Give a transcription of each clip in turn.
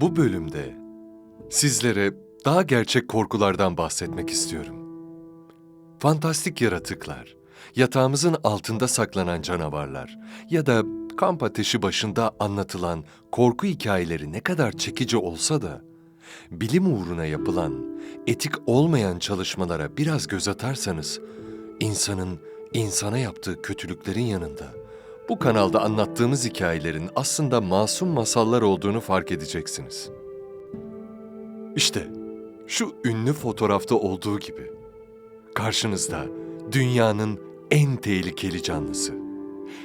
Bu bölümde sizlere daha gerçek korkulardan bahsetmek istiyorum. Fantastik yaratıklar, yatağımızın altında saklanan canavarlar ya da kamp ateşi başında anlatılan korku hikayeleri ne kadar çekici olsa da bilim uğruna yapılan etik olmayan çalışmalara biraz göz atarsanız insanın insana yaptığı kötülüklerin yanında bu kanalda anlattığımız hikayelerin aslında masum masallar olduğunu fark edeceksiniz. İşte şu ünlü fotoğrafta olduğu gibi karşınızda dünyanın en tehlikeli canlısı.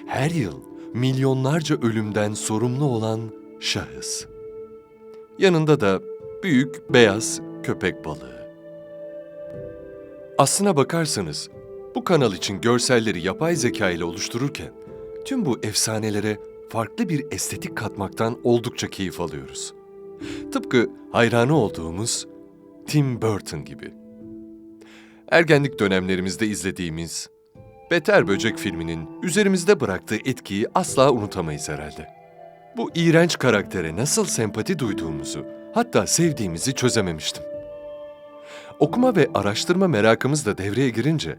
Her yıl milyonlarca ölümden sorumlu olan şahıs. Yanında da büyük beyaz köpek balığı. Aslına bakarsanız bu kanal için görselleri yapay zeka ile oluştururken tüm bu efsanelere farklı bir estetik katmaktan oldukça keyif alıyoruz. Tıpkı hayranı olduğumuz Tim Burton gibi. Ergenlik dönemlerimizde izlediğimiz Beter Böcek filminin üzerimizde bıraktığı etkiyi asla unutamayız herhalde. Bu iğrenç karaktere nasıl sempati duyduğumuzu, hatta sevdiğimizi çözememiştim. Okuma ve araştırma merakımız da devreye girince,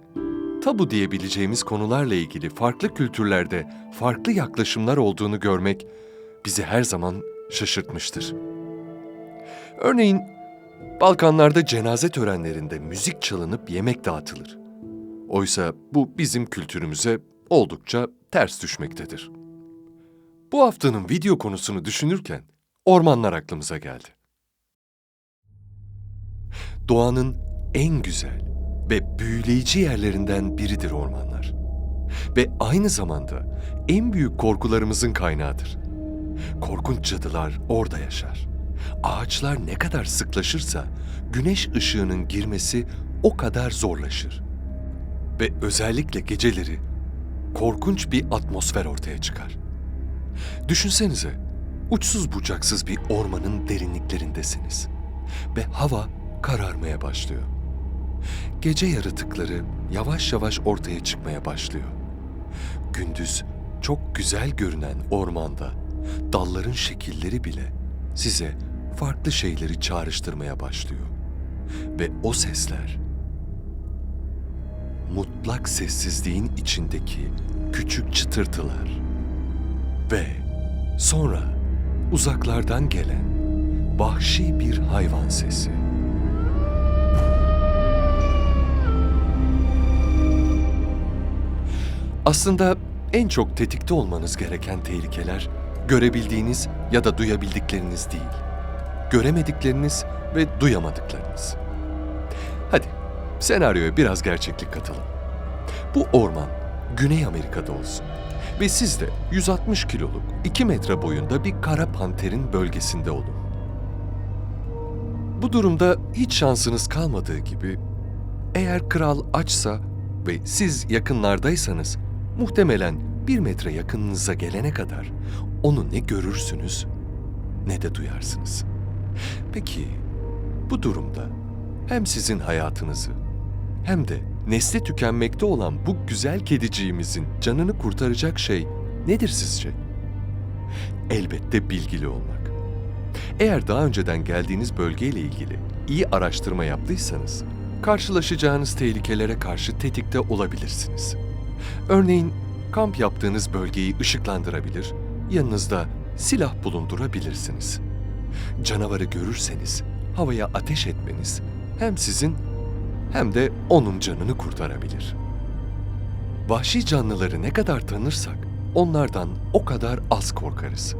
tabu diyebileceğimiz konularla ilgili farklı kültürlerde farklı yaklaşımlar olduğunu görmek bizi her zaman şaşırtmıştır. Örneğin Balkanlarda cenaze törenlerinde müzik çalınıp yemek dağıtılır. Oysa bu bizim kültürümüze oldukça ters düşmektedir. Bu haftanın video konusunu düşünürken ormanlar aklımıza geldi. Doğanın en güzel ve büyüleyici yerlerinden biridir ormanlar. Ve aynı zamanda en büyük korkularımızın kaynağıdır. Korkunç cadılar orada yaşar. Ağaçlar ne kadar sıklaşırsa güneş ışığının girmesi o kadar zorlaşır. Ve özellikle geceleri korkunç bir atmosfer ortaya çıkar. Düşünsenize, uçsuz bucaksız bir ormanın derinliklerindesiniz ve hava kararmaya başlıyor. Gece yaratıkları yavaş yavaş ortaya çıkmaya başlıyor. Gündüz çok güzel görünen ormanda dalların şekilleri bile size farklı şeyleri çağrıştırmaya başlıyor. Ve o sesler mutlak sessizliğin içindeki küçük çıtırtılar ve sonra uzaklardan gelen vahşi bir hayvan sesi. Aslında en çok tetikte olmanız gereken tehlikeler görebildiğiniz ya da duyabildikleriniz değil. Göremedikleriniz ve duyamadıklarınız. Hadi senaryoya biraz gerçeklik katalım. Bu orman Güney Amerika'da olsun ve siz de 160 kiloluk 2 metre boyunda bir kara panterin bölgesinde olun. Bu durumda hiç şansınız kalmadığı gibi eğer kral açsa ve siz yakınlardaysanız muhtemelen bir metre yakınınıza gelene kadar onu ne görürsünüz ne de duyarsınız. Peki bu durumda hem sizin hayatınızı hem de nesli tükenmekte olan bu güzel kediciğimizin canını kurtaracak şey nedir sizce? Elbette bilgili olmak. Eğer daha önceden geldiğiniz bölgeyle ilgili iyi araştırma yaptıysanız, karşılaşacağınız tehlikelere karşı tetikte olabilirsiniz. Örneğin kamp yaptığınız bölgeyi ışıklandırabilir, yanınızda silah bulundurabilirsiniz. Canavarı görürseniz havaya ateş etmeniz hem sizin hem de onun canını kurtarabilir. Vahşi canlıları ne kadar tanırsak onlardan o kadar az korkarız.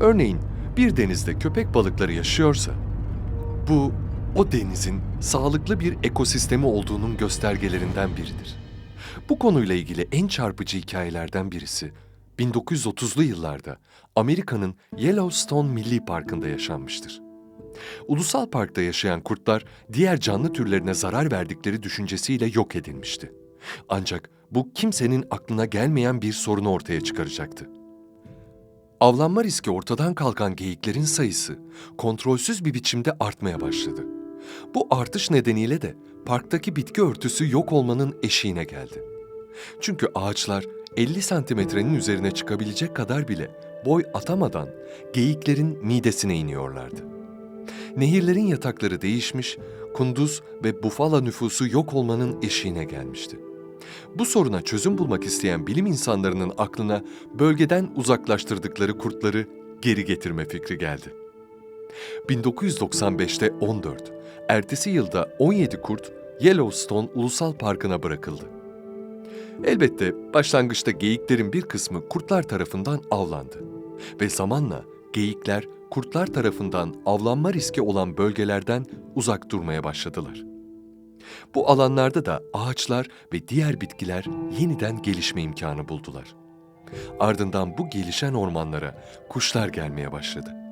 Örneğin bir denizde köpek balıkları yaşıyorsa bu o denizin sağlıklı bir ekosistemi olduğunun göstergelerinden biridir. Bu konuyla ilgili en çarpıcı hikayelerden birisi 1930'lu yıllarda Amerika'nın Yellowstone Milli Parkı'nda yaşanmıştır. Ulusal parkta yaşayan kurtlar diğer canlı türlerine zarar verdikleri düşüncesiyle yok edilmişti. Ancak bu kimsenin aklına gelmeyen bir sorunu ortaya çıkaracaktı. Avlanma riski ortadan kalkan geyiklerin sayısı kontrolsüz bir biçimde artmaya başladı. Bu artış nedeniyle de parktaki bitki örtüsü yok olmanın eşiğine geldi. Çünkü ağaçlar 50 santimetrenin üzerine çıkabilecek kadar bile boy atamadan geyiklerin midesine iniyorlardı. Nehirlerin yatakları değişmiş, kunduz ve bufala nüfusu yok olmanın eşiğine gelmişti. Bu soruna çözüm bulmak isteyen bilim insanlarının aklına bölgeden uzaklaştırdıkları kurtları geri getirme fikri geldi. 1995'te 14, ertesi yılda 17 kurt Yellowstone Ulusal Parkı'na bırakıldı. Elbette başlangıçta geyiklerin bir kısmı kurtlar tarafından avlandı ve zamanla geyikler kurtlar tarafından avlanma riski olan bölgelerden uzak durmaya başladılar. Bu alanlarda da ağaçlar ve diğer bitkiler yeniden gelişme imkanı buldular. Ardından bu gelişen ormanlara kuşlar gelmeye başladı.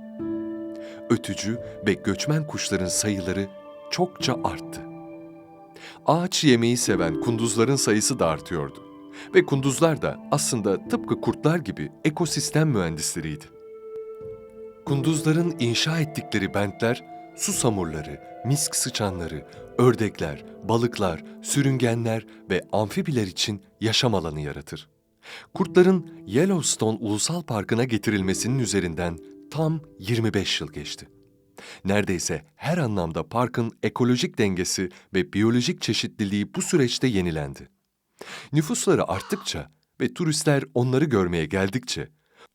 Ötücü ve göçmen kuşların sayıları çokça arttı. Ağaç yemeyi seven kunduzların sayısı da artıyordu. Ve kunduzlar da aslında tıpkı kurtlar gibi ekosistem mühendisleriydi. Kunduzların inşa ettikleri bentler su samurları, misk sıçanları, ördekler, balıklar, sürüngenler ve amfibiler için yaşam alanı yaratır. Kurtların Yellowstone Ulusal Parkı'na getirilmesinin üzerinden tam 25 yıl geçti. Neredeyse her anlamda parkın ekolojik dengesi ve biyolojik çeşitliliği bu süreçte yenilendi. Nüfusları arttıkça ve turistler onları görmeye geldikçe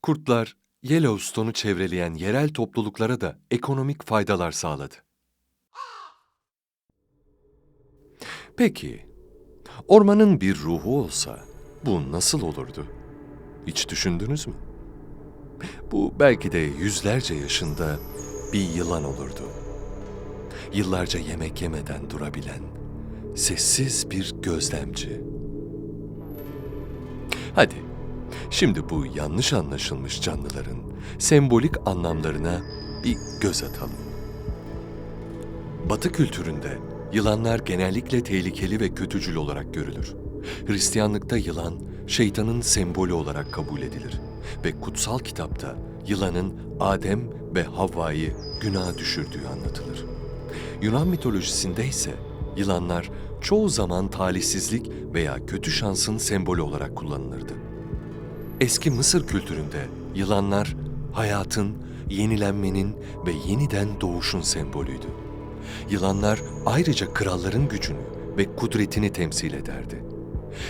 kurtlar Yellowstone'u çevreleyen yerel topluluklara da ekonomik faydalar sağladı. Peki, ormanın bir ruhu olsa bu nasıl olurdu? Hiç düşündünüz mü? Bu belki de yüzlerce yaşında bir yılan olurdu. Yıllarca yemek yemeden durabilen, sessiz bir gözlemci. Hadi, şimdi bu yanlış anlaşılmış canlıların sembolik anlamlarına bir göz atalım. Batı kültüründe yılanlar genellikle tehlikeli ve kötücül olarak görülür. Hristiyanlıkta yılan şeytanın sembolü olarak kabul edilir ve kutsal kitapta yılanın Adem ve Havva'yı günaha düşürdüğü anlatılır. Yunan mitolojisinde ise yılanlar çoğu zaman talihsizlik veya kötü şansın sembolü olarak kullanılırdı. Eski Mısır kültüründe yılanlar hayatın, yenilenmenin ve yeniden doğuşun sembolüydü. Yılanlar ayrıca kralların gücünü ve kudretini temsil ederdi.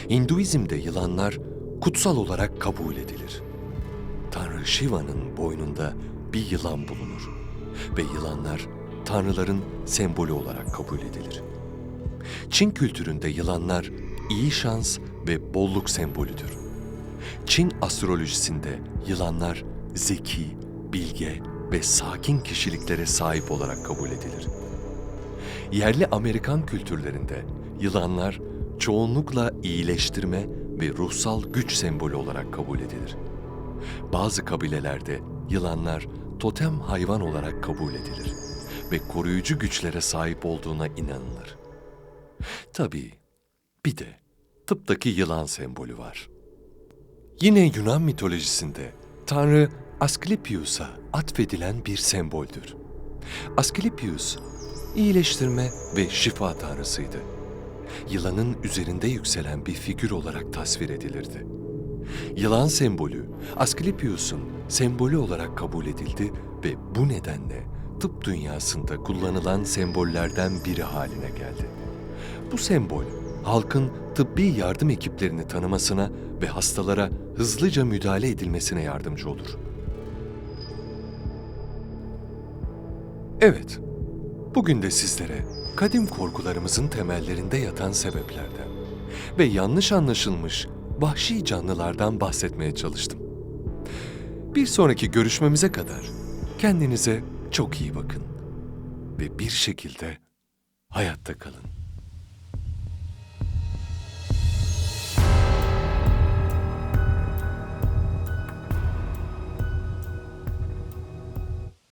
Hinduizm'de yılanlar kutsal olarak kabul edilir. Shiva'nın boynunda bir yılan bulunur ve yılanlar tanrıların sembolü olarak kabul edilir. Çin kültüründe yılanlar iyi şans ve bolluk sembolüdür. Çin astrolojisinde yılanlar zeki, bilge ve sakin kişiliklere sahip olarak kabul edilir. Yerli Amerikan kültürlerinde yılanlar çoğunlukla iyileştirme ve ruhsal güç sembolü olarak kabul edilir. Bazı kabilelerde yılanlar totem hayvan olarak kabul edilir ve koruyucu güçlere sahip olduğuna inanılır. Tabii bir de tıptaki yılan sembolü var. Yine Yunan mitolojisinde Tanrı Asklepios'a atfedilen bir semboldür. Asklepios, iyileştirme ve şifa tanrısıydı. Yılanın üzerinde yükselen bir figür olarak tasvir edilirdi. Yılan sembolü Asklepios'un sembolü olarak kabul edildi ve bu nedenle tıp dünyasında kullanılan sembollerden biri haline geldi. Bu sembol halkın tıbbi yardım ekiplerini tanımasına ve hastalara hızlıca müdahale edilmesine yardımcı olur. Evet, bugün de sizlere kadim korkularımızın temellerinde yatan sebeplerden ve yanlış anlaşılmış vahşi canlılardan bahsetmeye çalıştım. Bir sonraki görüşmemize kadar kendinize çok iyi bakın ve bir şekilde hayatta kalın.